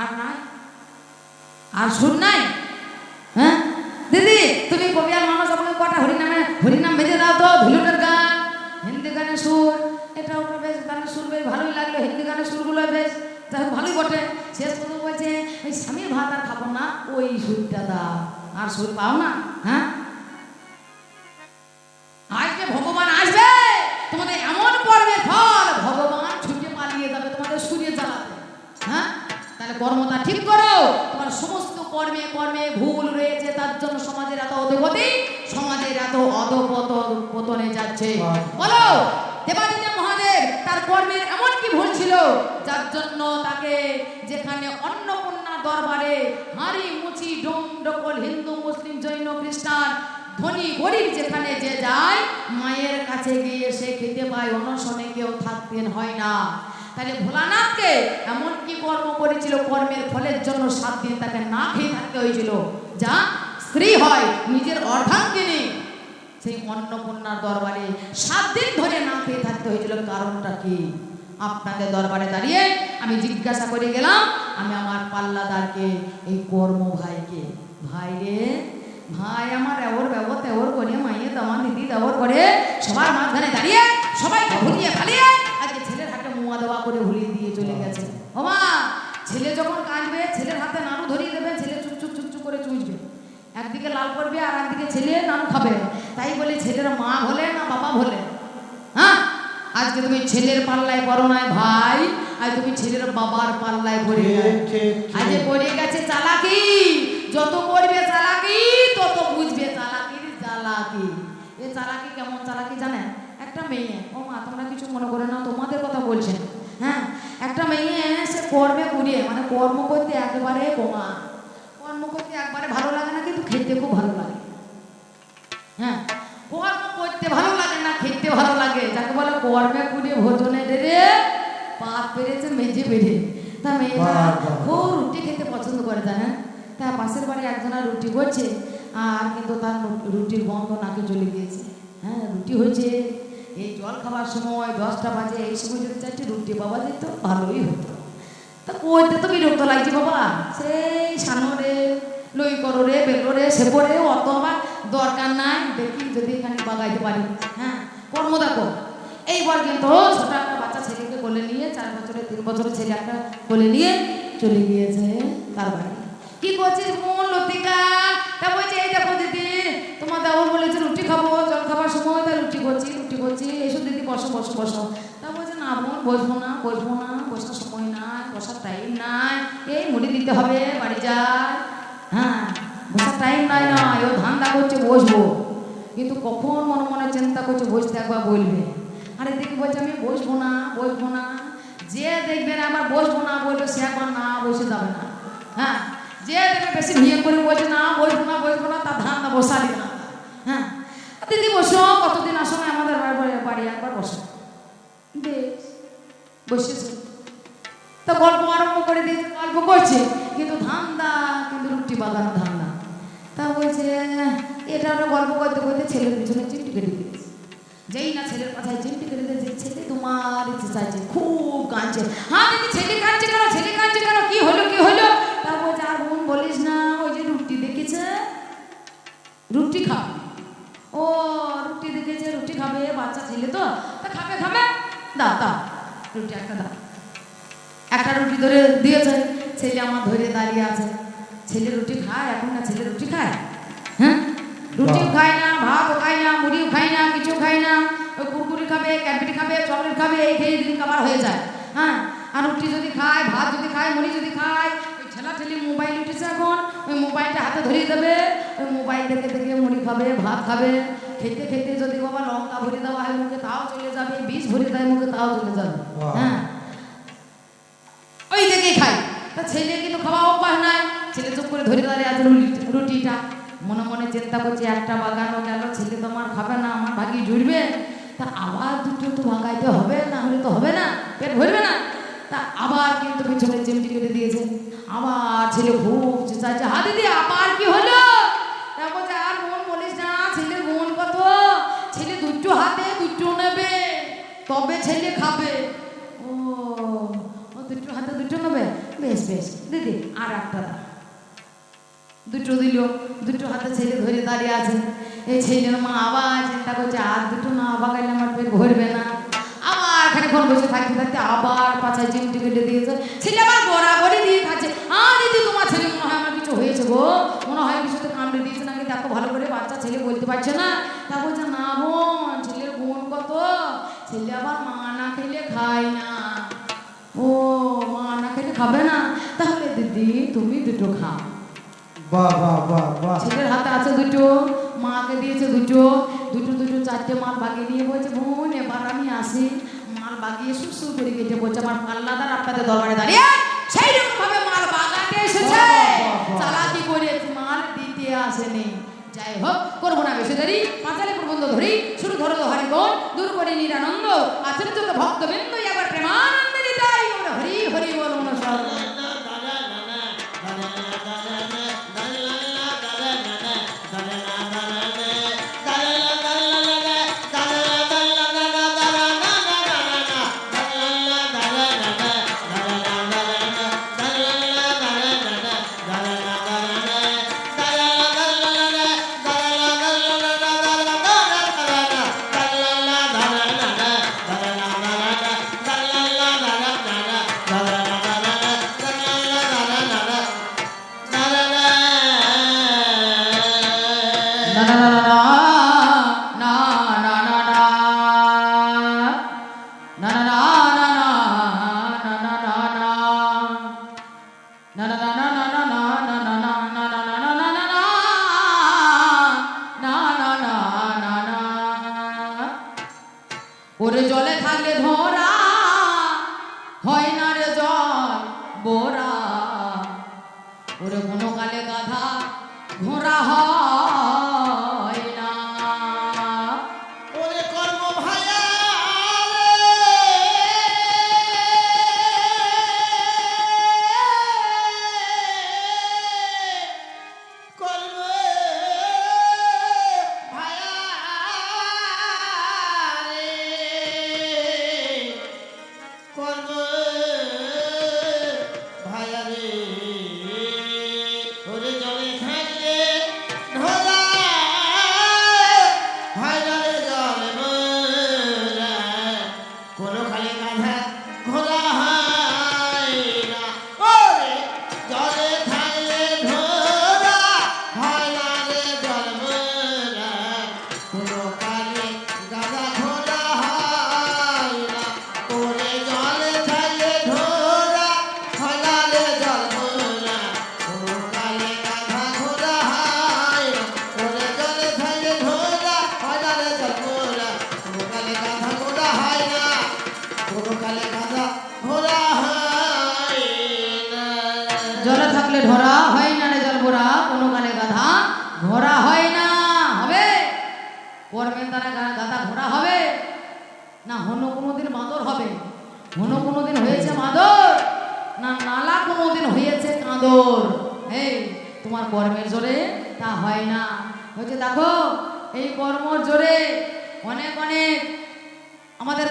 আর নাই? নাই? হ্যাঁ? দিদি, তুমি কবিয়ার মানুষ আমাকে হরিনামে, হরিনাম বেঁধে দাও তো ভিলুটের গান। হিন্দি গানের সুর। এটা বেশ, গানের সুর বেশ ভালোই লাগল, হিন্দি গানের সুরগুলো বেশ। যাই ভালোই বটে। শেষ বলছে, ওই ভাত আর খাব না, ওই সুরটা দাও। আর সুর পাও না হ্যাঁ? কর্মে কর্মে ভুল রয়েছে তার জন্য সমাজের এত অধোগতি সমাজের এত অধপত পতনে যাচ্ছে। বলো দেবাদিত্য মহাদেব তার কর্মের এমন কি ভুল ছিল? যার জন্য তাকে যেখানে অন্নপূর্ণা দরবারে হাঁড়ি মুচি ডোম ডকল হিন্দু মুসলিম জৈন খ্রিস্টান ধনী গরিব যেখানে যে যায় মায়ের কাছে গিয়ে সে খেতে পায় অনশনে কেউ থাকতেন হয় না। তাহলে ভোলানাথকে এমন কি কর্ম করেছিল? কর্মের ফলের জন্য সাত দিন তাকে না খেয়ে থাকতে হয়েছিল। যা স্ত্রী হয়, নিজের অর্ধাঙ্গিনী, সেই অন্নপূর্ণার দরবারে সাত দিন ধরে না খেয়ে থাকতে হয়েছিল। কারণটা কি? আপনাদের দরবারে দাঁড়িয়ে আমি জিজ্ঞাসা করে গেলাম, আমি আমার পাল্লাদারকে, এই কর্ম ভাইকে, ভাই রে, ভাই আমার এওর ব্যবর তেওর করে মাইয়ে দামা দিদি দেওয়ার করে সবার মাঝখানে দাঁড়িয়ে সবাইকে ভুলিয়ে ফালিয়ে ছেলের দেওয়া করে ভুলিয়ে দিয়ে চলে গেছে। ও মা ছেলে যখন কাঁদবে ছেলের হাতে নানু ধরিয়ে দেবে ছেলে চুপ চুপ চুপ চুপ করে চুঁচবে। একদিকে লাল করবে আর একদিকে ছেলে নানু খাবে। তাই বলে ছেলের মা হলে না বাবা হলে হ্যাঁ? আজকে তুমি ছেলের পাল্লায় পড়ো নাই ভাই আজ তুমি ছেলের বাবার পাল্লায় পড়ে ঠিক। পড়ে গেছে চালাকি যত করবে চালাকি তত বুঝবে চালাকির চালাকি এ চালাকি কেমন চালাকি জানেন? একটা মেয়ে ও মা তোমরা কিছু মনে করে না তোমাদের কথা বলছেন হ্যাঁ একটা মেয়ে সে কর্মে কুড়িয়ে মানে কর্ম করতে একেবারে বোমা। কর্ম করতে একবারে ভালো লাগে না কিন্তু খেতে খুব ভালো লাগে। হ্যাঁ কর্ম করতে ভালো লাগে না খেতে ভালো লাগে। যাকে বলে কর্মে কুড়িয়ে ভোজনে রে পাত পেরেছে মেঝে বেড়ে তা মেয়েটা। খুব রুটি খেতে পছন্দ করে জানেন? তা পাশের বাড়ি একজনা রুটি করছে আর কিন্তু তার রুটির গন্ধ নাকে চলে গিয়েছে। হ্যাঁ রুটি হয়েছে। এই জল খাবার সময় দশটা বাজে, এই সময় যদি চারটি রুটি পাওয়া যেত ভালোই হতো। তা কইতে তো বিরক্ত লাগছে বাবা। সেই সানরে লই করো রে বেলো রে সে করে অত আবার দরকার নাই। দেখি যদি এখানে বাগাইতে পারি। হ্যাঁ কর্ম দেখো। এইবার কিন্তু ছোট একটা বাচ্চা ছেলেকে কোলে নিয়ে, চার বছরের তিন বছরের ছেলে একটা কোলে নিয়ে চলে গিয়েছে তার বাড়ি। কি করছিস বোন লতিকা? তা বলছে, এই দেখো দিদি, তোমার দেওর বলেছে রুটি খাব, জল খাবার সময় তাই রুটি করছি। রুটি করছি এসো দিদি, বসো বসো বসো। তা বলছে, না বোন বসবো না বসবো না, বসার সময় নাই, বসার টাইম নাই। এই মুড়ি দিতে হবে, বাড়ি যায় হ্যাঁ বসার টাইম নাই না ও ধান্দা করছে, বসবো। কিন্তু কখন মনে মনে চিন্তা করছে, বসতে একবার বলবে। আরে এদিকে বলছে, আমি বসবো না বসবো না। যে দেখবে না আবার বসবো না বলবে, সে একবার না বসে যাবে না। হ্যাঁ যে দেখবে বেশি ভিড় করে বলছে, না বসবো না বসবো না, তার ধান্দা বসালি না। হ্যাঁ দিদি বসো, কতদিন আসো না আমাদের বাড়ি একবার বসো। বেশ, বসেছে। তা গল্প আরম্ভ করে দিয়েছে, গল্প করছে, কিন্তু ধান্দা, কিন্তু রুটি বাগানো ধান্দা। তা বলছে, এটা ওটা গল্প করতে করতে ছেলের পিছনে চিমটি কেটে দিয়েছে। যেই না ছেলের কথায় চিমটি কেটে দিয়েছে, ছেলে তোমার ইচ্ছে চাইছে, খুব কাঁদছে। হ্যাঁ ছেলে কাঁদছে কেন? ছেলে খাবে বাচ্চা ছেলে তো তা খাবে খাবে। দাও দাও রুটি একটা দাও। একটা রুটি ধরে দিয়েছে ছেলে আমার ধরে দাঁড়িয়ে আছে। ছেলে রুটি খায় এখন না ছেলে রুটি খায়? হ্যাঁ? রুটিও। খায় না ভাতও খায় না মুড়িও খায় না কিছু খায় না ওই কুরকুরি খাবে ক্যাডবেরি খাবে চকলেট খাবে এই খেয়ে দিন খাবার হয়ে যায়। হ্যাঁ? আর রুটি যদি খায় ভাত যদি খায় মুড়ি যদি খায় ওই ঠেলা ঠেলি মোবাইল উঠেছে এখন ওই মোবাইলটা হাতে ধরিয়ে দেবে ওই মোবাইল দেখে দেখে মুড়ি খাবে ভাত খাবে। খেতে খেতে যদি বাবা লঙ্কা ভরে দেওয়া হয় মুখে তাও চলে যাবে বিষ ভরে দেয় মুখে তাও চলে যাবে। হ্যাঁ। ওই দেখেই খাই। তা ছেলে কিন্তু খাওয়া অভ্যাস নাই। ছেলে চুপ করে ধরে দাঁড়িয়ে আছে রুটি- রুটিটা। মনে মনে চিন্তা করছে একটা বাগানো গেল ছেলে তো আমার খাবে না আমার ভাগি জুড়বে। তা আবার দুটো তো ভাগাইতে হবে না হলে তো হবে না পেট ভরবে না। তা আবার কিন্তু পিছনে চিমটি কেটে দিয়েছে। আবার ছেলে খুব চাইছে হা দিদি আবার কি হলো তা বলছে আর বোন বলিস না ছেলের বোন কত ছেলে তবে ছেলে খাবে। ও দুটো হাতে দুটো নেবে? বেশ বেশ। দিদি, আর একটা দাও। দুটো দিল, দুটো হাতে ছেলে ধরে দাঁড়িয়ে আছে। এই ছেলের মা আবার চিন্তা করছে, আর দুটো না বাগাইলে আমার পেট ভরবে না। আবার খানিক্ষণ বসে থাকতে থাকতে আবার পাছায় চিমটি কেটে দিয়েছে ছেলে আবার বরাবরই দিয়ে খাচ্ছে। আর দিদি, তোমার ছেলে মনে হয় আমার কিছু হয়েছে গো। মনে হয় কিছু তো কামড়ে দিয়েছে নাকি? দেখো ভালো করে বাচ্চা ছেলে বলতে পারছে না। তা বলছে, না বোন ছেলে আবার মা না। খেলে খায় না ও মা না খেলে খাবে না। তাহলে দিদি তুমি দুটো খাও। বাহ বাহ বাহ বাহ। ছেলের হাতে আছে দুটো মাকে দিয়েছে দুটো। দুটো দুটো চারটে মাল বাগিয়ে নিয়ে বলছে বোন এবার আমি আসি। মাল বাগিয়ে সুসু করে কেটে বলছে আমার পাল্লাদার আপনাদের দরবারে দাঁড়িয়ে সেই রকম ভাবে মাল বাগাতে এসেছে। চালাকি করে মাল দিতে আসেনি। যাই হোক, করব না বেশি দেরি। পাঁচালে প্রবন্ধ ধরি, শুরু ধরো হরে হরিগণ দূর করে নিরানন্দ। আচরিত ভক্তবৃন্দ এবার প্রেমানন্দে।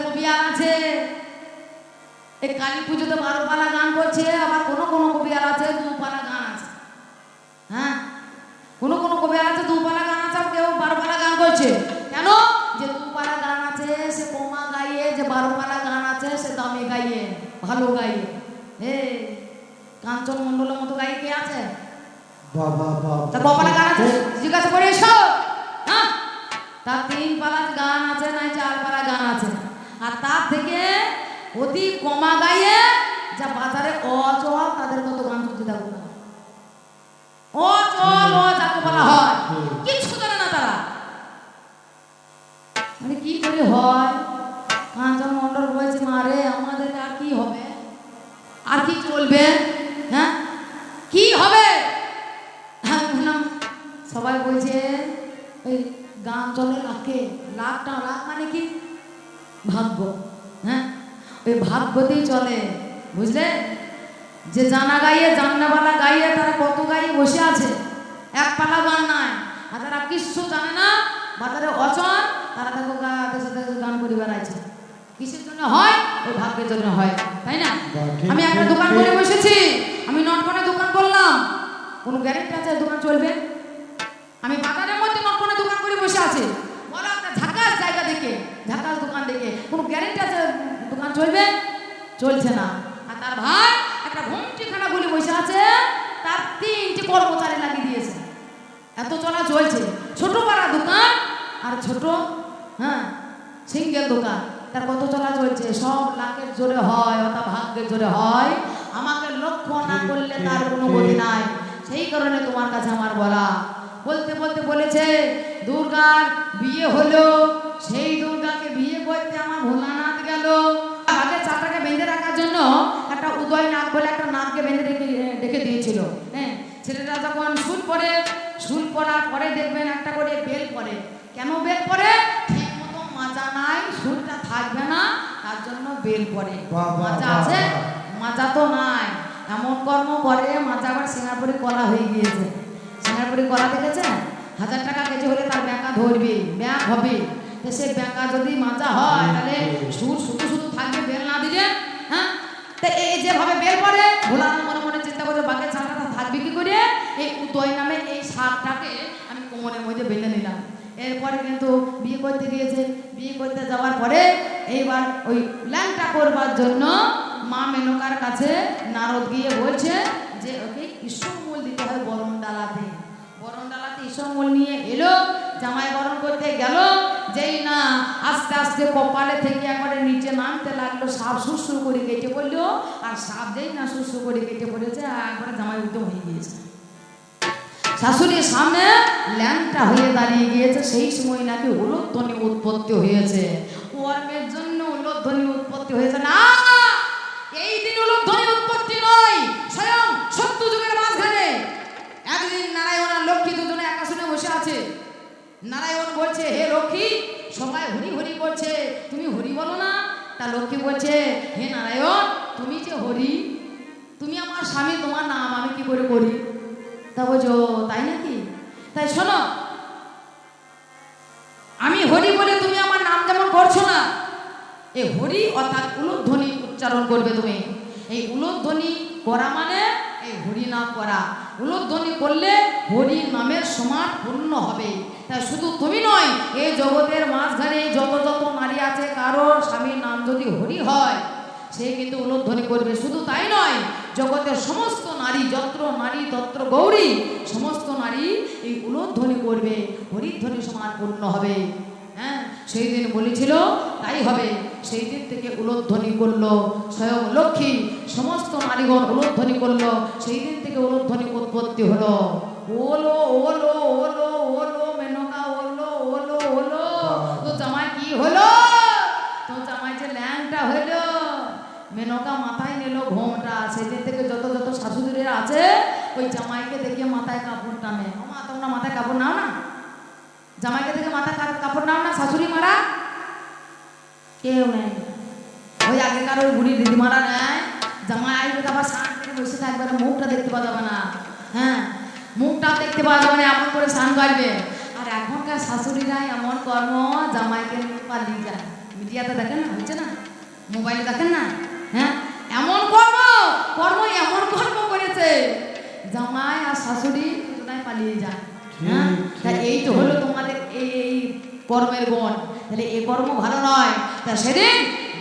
কবিয়ার আছে। এই কালী পুজোতে বারো পালা গান করছে আবার কোনো কোনো কবিয়ার আছে দু পালা গান আছে। হ্যাঁ? কোনো কোনো কবিয়ার আছে দু পালা গান আছে কেউ বারো পালা গান করছে। কেন? যে দু পালা গান আছে সে কমা গাইয়ে যে বারো পালা গান আছে সে দামি গাইয়ে ভালো গাইয়ে। হে কাঞ্চন মণ্ডলের মতো গাই কে আছে? বাবা বাবা তার গান আছে? জিজ্ঞাসা করে এসো। হ্যাঁ? তার তিন পালা গান আছে নাই আর তার থেকে অতি কমা গাইয়ে যা বাজারে অচল তাদের মতো গান শুনতে থাকব না। অচল অ যাকে বলা হয়। কিচ্ছু জানে না তারা। মানে কি করে হয়? কাঞ্চন মন্ডল বলছে মারে আমাদের আর কি হবে? আর কি চলবে? হ্যাঁ? কি হবে? হ্যাঁ, সবাই বলছে ওই গান চলে লাখে লাখটা লাখ মানে কি ভাগ্য হ্যাঁ? ওই ভাগ্যতেই চলে বুঝলে? যে জানা গাইয়ে জান্নাওয়ালা গাইয়ে তারা কত গাইয়ে বসে আছে? এক পালা গান নাই। আর তারা কিচ্ছু জানে না বা বাজারে অচন তারা দেখো গান করে বেড়াইছে। কিসের জন্য হয়? ওই ভাগ্যের জন্য হয় তাই না? আমি একটা দোকান করে বসেছি আমি নটকনে দোকান করলাম। কোনো গ্যারেন্টি আছে? দোকান চলবে? আমি বাজারের মধ্যে নটকনে দোকান করে বসে আছি। বলো একটা ঝাকাস জায়গা দেখে। ঝাকাস দোকান দেখে কোনো গ্যারেন্টি আছে? দোকান চলবে? চলছে না। আর তার ভাই একটা ঘুমটিখানা বলে বসে আছে, তার তিনটি কর্মচারী লাগিয়ে দিয়েছে। এত চলা চলছে। ছোট পাড়া দোকান আর ছোট হ্যাঁ সিঙ্গেল দোকান। তার কত চলা চলছে? সব লাখের জোরে হয়, অথবা ভাগ্যের জোরে হয়। আমাকে লক্ষ্য না করলে তার কোনো গতি নাই। সেই কারণে তোমার কাছে আমার বলা। বলতে বলতে বলেছে, দুর্গার বিয়ে হলো। সেই দুর্গাকে বিয়ে করতে আমার ভোলানাথ গেল। আগে চাটাকে বেঁধে রাখার জন্য একটা উদয় নাগ বলে একটা নাগকে বেঁধে রেখে রেখে দিয়েছিল। হ্যাঁ ছেলেটা যখন শুল পরে শুল পরার পরে দেখবেন একটা করে বেল পরে। কেন বেল পরে? ঠিক মতো মাজা নাই শুলটা থাকবে না তার জন্য বেল পরে। মাজা আছে। মাজা তো নাই। এমন কর্ম করে মাজা আবার সিঙ্গাপুরি কলা হয়ে গিয়েছে। সিঙ্গাপুরি কলা দেখেছে হাজার টাকা কেজি হলে তার ব্যাঁকা ধরবে ব্যাগ হবে। সে ব্যাঁকা যদি মাজা হয় তাহলে সুর শুধু শুধু থাকবে বেল না দিলে হ্যাঁ? তা এই যেভাবে বের করে ভোলানো মনে মনে চিন্তা করে বাঘের ছাড়াটা থাকবে কি করে? এই উদয় নামে এই শাকটাকে আমি কোমরের মধ্যে বেঁধে নিলাম। এরপরে কিন্তু বিয়ে করতে গিয়েছে। বিয়ে করতে যাওয়ার পরে এইবার ওই ল্যাংটা করবার জন্য মা মেনকার কাছে নারদ গিয়ে বলছে যে ওকে ঈশ্বর মূল দিতে হয় বরণ ডালাতে। বরণ ডালাতে ঈশ্বর মূল নিয়ে এলো জামাই বরণ করতে গেল। যেই না আস্তে আস্তে কপালে থেকে একবারে নিচে নামতে লাগল, সাপ শুশ্রু করে কেটে পড়ল, আর সাপ যেই না শুশ্রু করে কেটে পড়েছে, একবারে জামাই উদ্যম হয়ে গিয়েছে। শাশুড়ির সামনে ল্যাংটা হয়ে দাঁড়িয়ে গিয়েছে, সেই সময় নাকি উলোধ্বনি উৎপত্তি হয়েছে। কর্মের জন্য উলোধ্বনি উৎপত্তি হয়েছে। না এই দিন উলোধ্বনি উৎপত্তি নয় স্বয়ং সত্য যুগের মাঝখানে একদিন নারায়ণ আর লক্ষ্মী দুজনে একাশনে বসে আছে নারায়ণ বলছে হে লক্ষ্মী, সবাই হরি হরি করছে তুমি হরি বলো না? তা লক্ষ্মী বলছে, হে নারায়ণ, তুমি যে হরি, তুমি আমার স্বামী, তোমার নাম আমি কি করে করি? তা বলছো তাই নাকি? তাই শোনো, আমি হরি বলে তুমি আমার নাম যেমন করছ না এই হরি অর্থাৎ উলুধ্বনি উচ্চারণ করবে তুমি। এই উলুধ্বনি করা মানে এই হরি নাম করা। উলুধ্বনি করলে হরি নামের সমান পূর্ণ হবে। শুধু তুমি নয় এই জগতের মাঝখানে যত যত নারী আছে কারও স্বামীর নাম যদি হরি হয়, সে কিন্তু উলুধ্বনি করবে। শুধু তাই নয়, জগতের সমস্ত নারী যত্র নারী তত্র গৌরী, সমস্ত নারী এই উলুধ্বনি করবে, হরিধ্বনি সমান পূর্ণ হবে। হ্যাঁ সেই দিন বলেছিল, তাই হবে। সেই দিন থেকে উলোধ্বনি করল, স্বয়ং লক্ষ্মী, সমস্ত নারীগণ উলোধ্বনি করল, সেই দিন থেকে উলোধ্বনি উৎপত্তি হলো। ওলো ওলো ওলো ওলো ল্যাংটা হলো মেনকা মাথায় নিল ঘোমটা, সেদিন থেকে যত যত শাশুড়িরা আছে, ওই জামাইকে দেখে মাথায় কাপড় টানে। মা তোমরা মাথায় কাপড় নাও না? জামাইকে দেখে মাথায় কাপড় নাও না শাশুড়ি মারা? কেউ নেই। ওই আগেকার ওই বুড়ি দিদিমারা নেয় জামাই আসবে আবার সান করে বসে থাকবে মুখটা দেখতে পাওয়া যাবে না। হ্যাঁ মুখটা দেখতে পাওয়া যাবে না, এমন করে স্নান করবে। আর এখনকার শাশুড়িরা এমন কর্ম, জামাইকে পালিয়ে যায়। মিডিয়াতে দেখেন না হচ্ছে না? মোবাইলে দেখেন না? হ্যাঁ? এমন কর্ম কর্ম এমন কর্ম করেছে। জামাই আর শাশুড়ি দুজনাই পালিয়ে যায় হ্যাঁ? তা এই তো হলো তোমাদের এই কর্মের গুণ। তাহলে এই কর্ম ভালো নয়। তা সেদিন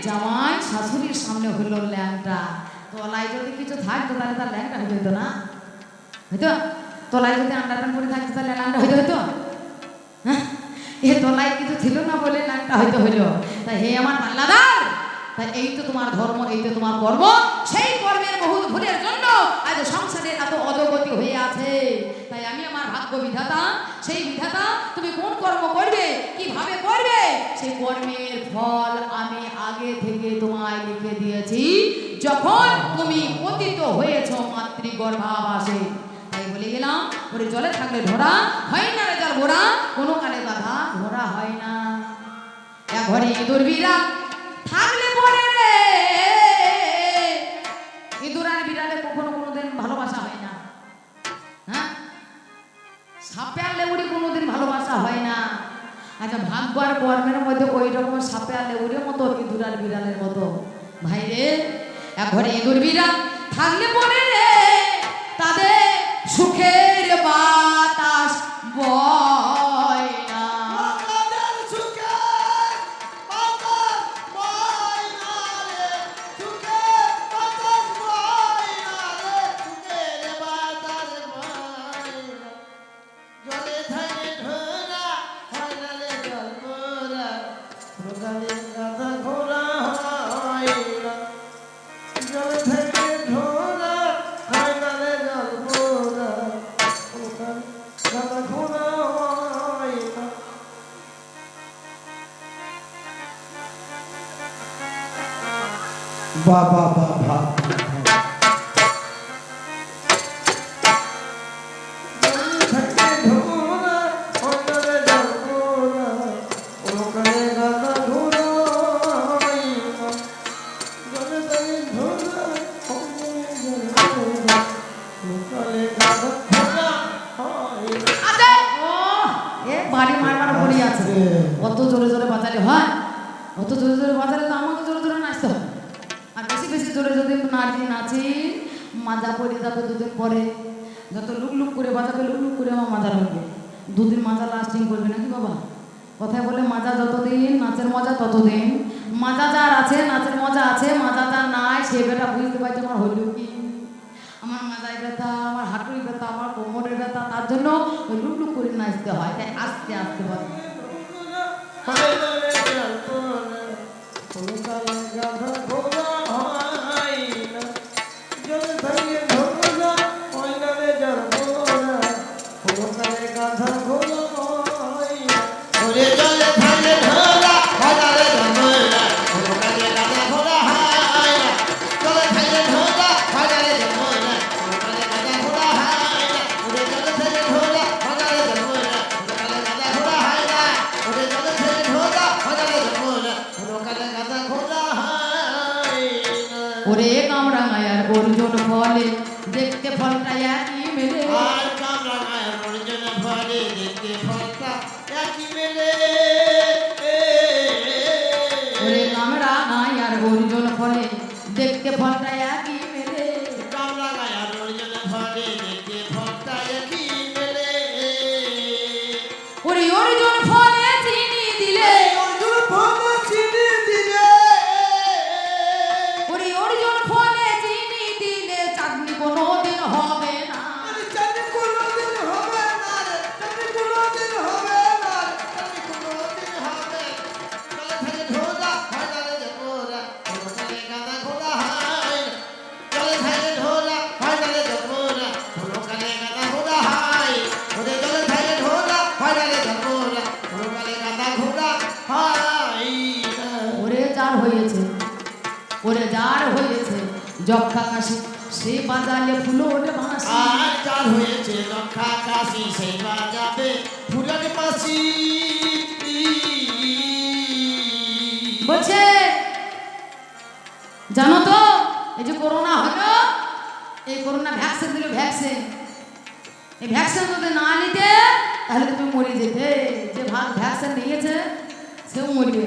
জামাই শাশুড়ির সামনে হলো ল্যাংটা। তলায় যদি কিছু থাকতো তাহলে তার ল্যাংটা হয়ে যেত না? হয়তো তলায় যদি আন্ডারপ্যান্ট পরে থাকতো তাহলে ল্যাংটা হইতে হইতো? হ্যাঁ? এ তলায় কিছু ছিল না বলে ল্যাংটা হইতে হইল। তা হে আমার পাল্লাদার! তাই এই তো তোমার ধর্ম, এই তো তোমার কর্ম। সেই কর্মের বহুত ভুলের জন্য আজ সংসারে এত অধগতি হয়ে আছে। তাই আমি আমার ভাগ্য বিধাতা, সেই বিধাতা তুমি কোন কর্ম করবে, কীভাবে করবে? সেই কর্মের ফল আমি আগে থেকে তোমায় লিখে দিয়েছি। যখন তুমি পতিত হয়েছ মাতৃগর্ভাবাসে। তাই বলে গেলাম, ওরে জলে থাকলে ধরা হয় না রে জল ঘোরা কোনো কালে বাধা ধরা হয় না। ঘরে ইঁদুর বিড়াল থাকলে পরে রে। ইঁদুর আর বিড়ালে কখনো কোনোদিন ভালোবাসা হয় না। হ্যাঁ? সাপে আর লেউড়ি কোনোদিন ভালোবাসা হয় না। আচ্ছা ভাগ্য আর কর্মের মধ্যে ওই রকম সাপে আর লেউড়ের মতো, ইঁদুর আর বিড়ালের মতো। ভাই রে এখন ইঁদুর বিড়াল থাকলে পরে রে। তাদের সুখের বা কথায় বলে, মাজা যতদিন, নাচের মজা ততদিন। মাজা যার আছে, নাচের মজা আছে, মাজা যার নাই, সে বেটা বুঝতে পারছে আমার হইল কি? আমার মাজায় ব্যথা, আমার হাঁটুই ব্যথা, আমার কোমরের ব্যথা, তার জন্য লুকলুক করে নাচতে হয়। তাই আস্তে আস্তে বলে। যক্ষাকাশি সে বাজালে ফুলন ভাসি আর যার হয়েছে যক্ষা কাশি সে বাজাবে ফুলন ভাসি বলছে জানো তো এই যে করোনা হলো এই করোনা ভ্যাকসিন দিল ভ্যাকসিন। এই ভ্যাকসিন যদি না নিতে তাহলে তুমি মরে যেতে। যে ভাগ ভ্যাকসিন নিয়েছে সেও মরবে।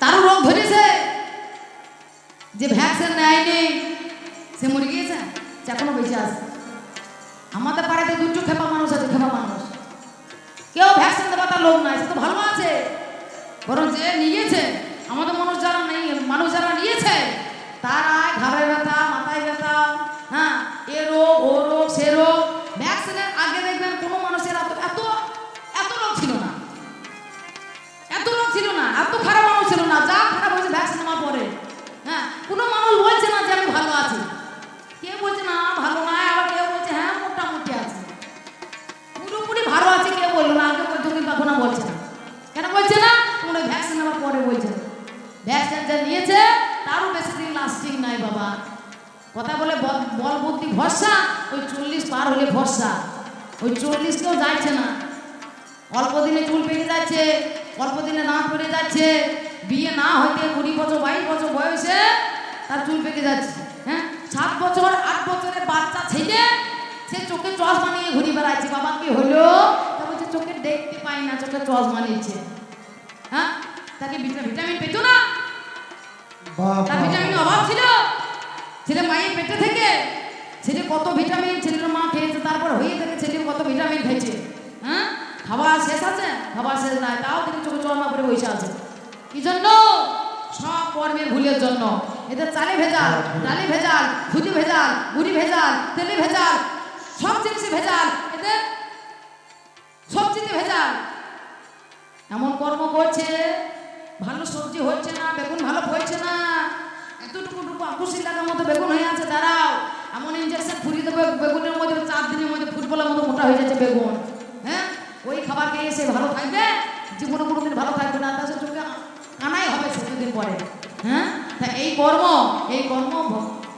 তার রোগ ধরেছে। যে ভ্যাকসিন নেয়নি, সে মরে গিয়েছে এখনও বেঁচে আছে। আমাদের পাড়াতে দুটো খেপা মানুষ আছে, খেপা মানুষ। কেউ ভ্যাকসিন দেওয়া তার লোক নাই, সে তো ভালো আছে। বরং যে নিয়েছে, আমাদের মানুষ যারা নেই, মানুষ যারা নিয়েছে, তারা ঘাড়ে ব্যথা, মাথায় ব্যথা হ্যাঁ এ রোগ, ও রোগ, সে রোগ ভ্যাকসিনে না চোখে চশমা নিচ্ছে হ্যাঁ? তাকে ভিটামিন পেতো না। তার ভিটামিনের অভাব ছিল। ছেলে মায়ের পেটে থেকে। ছেলে কত ভিটামিন ছেলের মা খেয়েছে তারপর হয়ে থেকে ছেলে কত ভিটামিন খেয়েছে। হ্যাঁ? খাবার শেষ আছে? খাবার শেষ নাই। তাও তিনি চোখে চশমা পরে বসে আছে। কি জন্য? সব কর্মের ভুলের জন্য। এদের চালে ভেজাল ডালে ভেজাল সুজি ভেজাল গুড়ি ভেজাল তেলে ভেজাল সব জিনিসে ভেজাল। এদের সবজিতে ভেজাল। এমন কর্ম করছে, ভালো সবজি হচ্ছে না, বেগুন ভালো হয়েছে না। এতটুকু টুকু আকুশি লাগার মতো বেগুন হয়ে আছে, দাঁড়াও। এমন ইঞ্জেকশন ফুরিয়ে দেবে, বেগুনের মধ্যে, চার দিনের মধ্যে ফুটবলের মতো মোটা হয়ে যাচ্ছে বেগুন। হ্যাঁ? ওই খাবার খেয়ে সে ভালো থাকবে, জীবনে কোনোদিন ভালো থাকবে না, তার চোখে আনাই হবে সে দুদিন পরে। হ্যাঁ? তা এই কর্ম এই কর্ম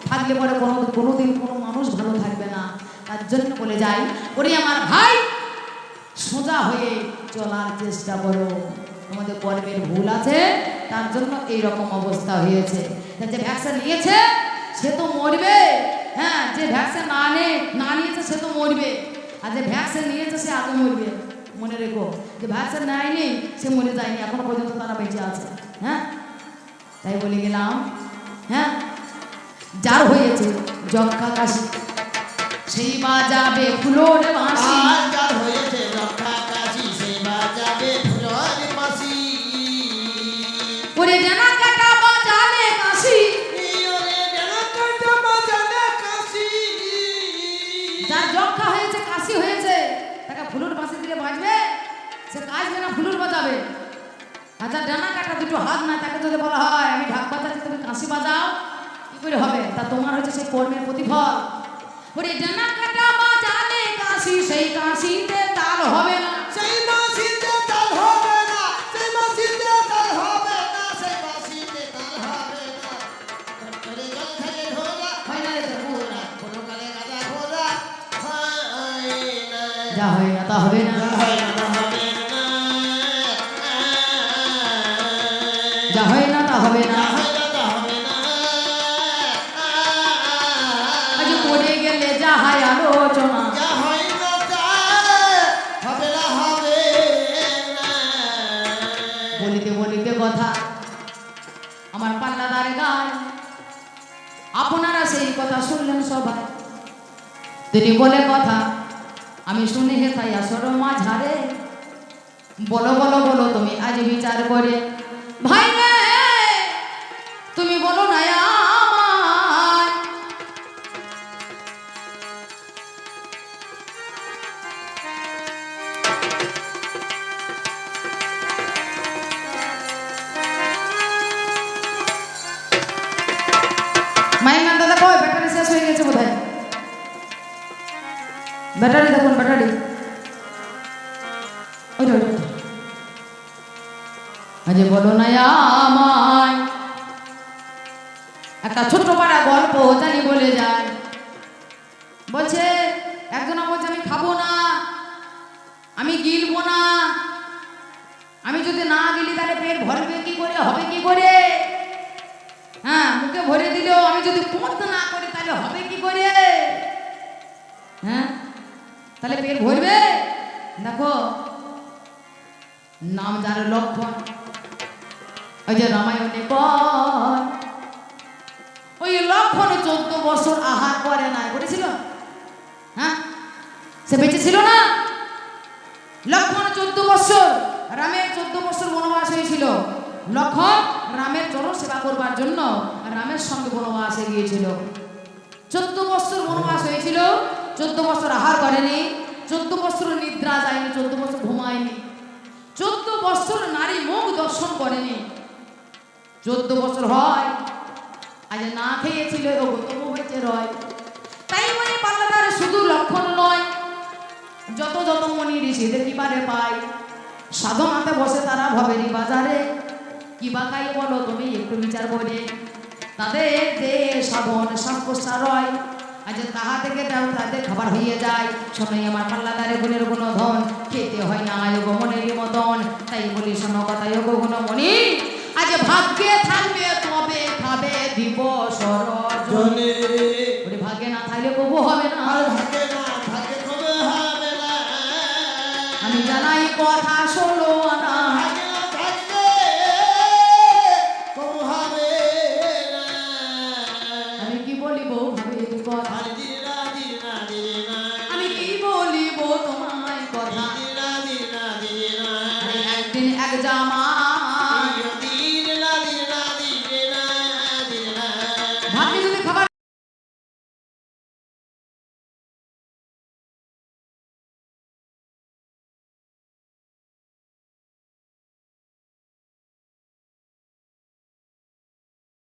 থাকলে পরে কোনো কোনোদিন কোনো মানুষ ভালো থাকবে না। তার জন্য বলে যাই, ওরে আমার ভাই সোজা হয়ে চলার চেষ্টা করো। তোমাদের কর্মের ভুল আছে, তার জন্য এই রকম অবস্থা হয়েছে। যে ভ্যাকসিন নিয়েছে, সে তো মরবে। হ্যাঁ যে ভ্যাকসিন না নে, না নিয়েছে, সে তো মরবে। আর যে ভ্যাকসিন নিয়েছে, সে আগে মরবে। মনে রেখো, যে ভ্যাকসিন নেয়নি, সে মরে যায়নি, এখনও পর্যন্ত তারা বেঁচে আছে। হ্যাঁ? তাই বলে গেলাম। হ্যাঁ? যার হয়েছে, যক্ষা কাশি। সেই বাজাবে ফুলোর বাঁশি। যার তোমার হচ্ছে সেই কর্মের প্রতিফল। ওরে ডানা গেলে যা হয় আলোচনা না, হবে না, হবে বলিতে বলিতে কথা আমার পাল্লাদারে গায়। আপনারা সেই কথা শুনলেন সবাই। তিনি বলে কথা আমি শুনে হেথাই আসর মাঝারে। বলো বলো বলো তুমি আজ বিচার করে। ভাই রে ব্যাটারি দেখুন ব্যাটারি ওই রে, ওই রে, ওই রে। আজ বলো না আমায় একটা ছোট্ট পাড়া গল্প জানি বলে যায় বলছে একজন বলছে আমি খাব না আমি গিলবো না আমি যদি না গিলি তাহলে পেট ভরবে কি করে হবে কি করে হ্যাঁ মুখে ভরে দিলেও আমি যদি পড়তে না করি তাহলে হবে কি করে হ্যাঁ তাহলে পেট ভরবে? দেখো, নাম যার লক্ষণ, ওই যে রামায়ণে কয় ওই লক্ষণ চোদ্দ বছর আহার করে না করেছিল? হ্যাঁ? সে বেঁচে ছিল না? লক্ষণ চোদ্দ বছর, রামের চোদ্দ বছর বনবাস হয়েছিল। লক্ষণ রামের চরণ সেবা করবার জন্য রামের সঙ্গে বনবাসে গিয়েছিল। চোদ্দ বছর বনবাস হয়েছিল চোদ্দ বছর আহার করেনি, চোদ্দ বছর নিদ্রা যায়নি, চোদ্দ বছর ঘুমায়নি, চোদ্দ বছর নারী মুখ দর্শন করেনি। চোদ্দ বছর হয়, আজ না খেয়েছিল তাই বলে পাল্লাদার শুধু লক্ষণ নয়, যত যত মনি ঋষিদের কিবারে পাই সাধনাতে বসে তারা ভবেরি বাজারে। কিবা খাই বলো তুমি, একটু বিচার করে। তাদের যে সাধন প্রশ্বাস হয় আজ তাহা থেকে দাও তাদের খাবার হয়ে যায়। সময় আমার পাল্লাদারে গুণের গুণ ধন খেতে হয় না আয়োগ মনের মতন। তাই বলি শোনো কথা যোগ গুণ মনি আজ ভাগ্যে থাকবে তবে খাবে দিব সরজ জলে ওরে ভাগ্যে না থাকলে কবু হবে না। না না আমি জানাই কথা ষোলো আনা